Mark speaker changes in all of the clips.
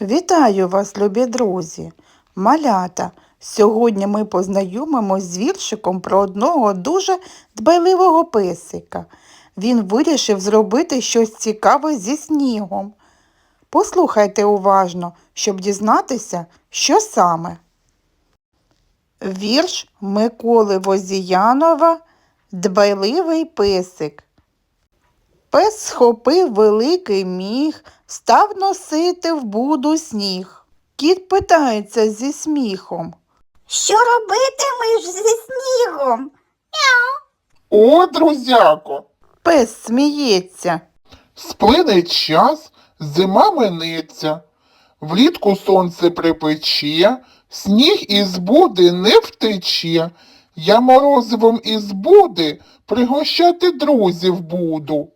Speaker 1: Вітаю вас, любі друзі! Малята! Сьогодні ми познайомимось з віршиком про одного дуже дбайливого песика. Він вирішив зробити щось цікаве зі снігом. Послухайте уважно, щоб дізнатися, що саме. Вірш Миколи Возіянова Дбайливий песик. Пес схопив великий міг, став носити в буду сніг. Кіт питається зі сміхом.
Speaker 2: Що робитимеш зі снігом?
Speaker 3: О, друзяко,
Speaker 1: Пес сміється.
Speaker 3: сплине час, зима минеться, влітку сонце припече, сніг із буди не втече. Я морозивом із буди пригощати друзів буду.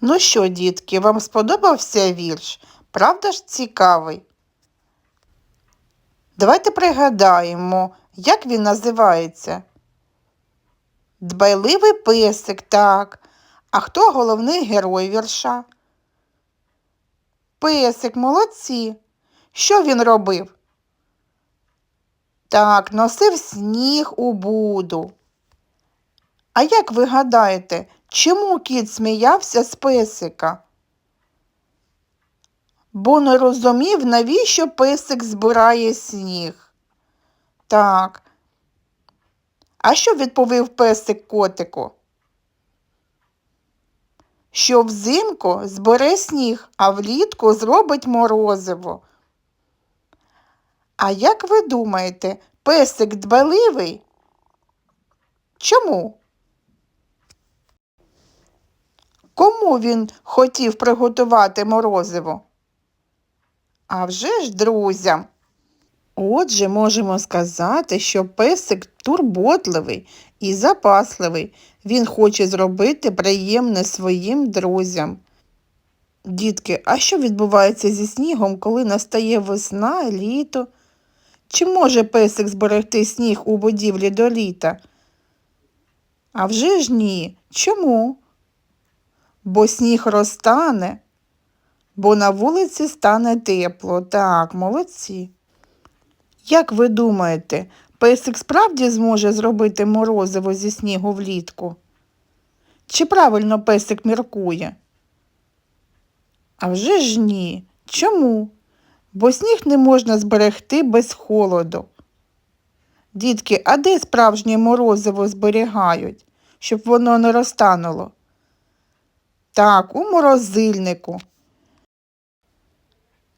Speaker 1: Ну що, дітки, вам сподобався вірш? Правда ж цікавий? Давайте пригадаємо, як він називається. Дбайливий песик, так. А хто головний герой вірша? Песик, молодці. Що він робив? Так, носив сніг у буду. А як ви гадаєте, чому кіт сміявся з песика? Бо не розумів, навіщо песик збирає сніг. Так. А що відповів песик котику? Що взимку збере сніг, а влітку зробить морозиво. А як ви думаєте, песик дбайливий? Чому? Кому він хотів приготувати морозиво? А вже ж друзям. Отже, можемо сказати, що песик турботливий і запасливий. Він хоче зробити приємне своїм друзям. Дітки, а що відбувається зі снігом, коли настає весна, літо? Чи може песик зберегти сніг у будівлі до літа? А вже ж ні. Чому? Бо сніг розтане, бо на вулиці стане тепло. Так, молодці. Як ви думаєте, песик справді зможе зробити морозиво зі снігу влітку? Чи правильно песик міркує? А вже ж ні. Чому? Бо сніг не можна зберегти без холоду. Дітки, а де справжнє морозиво зберігають, щоб воно не розтануло? Так, у морозильнику.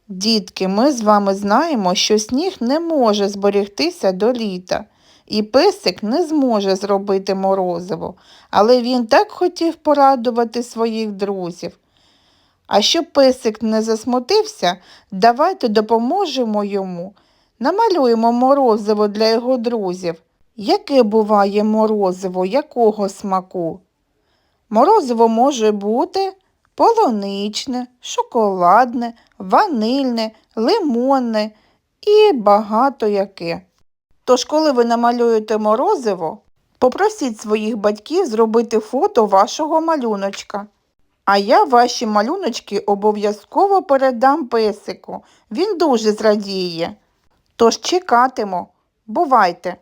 Speaker 1: Дітки, ми з вами знаємо, що сніг не може зберегтися до літа, і песик не зможе зробити морозиво, але він так хотів порадувати своїх друзів. А щоб песик не засмутився, давайте допоможемо йому. Намалюємо морозиво для його друзів. Яке буває морозиво, якого смаку? Морозиво може бути полуничне, шоколадне, ванильне, лимонне і багато яке. Тож, коли ви намалюєте морозиво, попросіть своїх батьків зробити фото вашого малюночка. А я ваші малюночки обов'язково передам песику. Він дуже зрадіє. Тож чекатиму. Бувайте!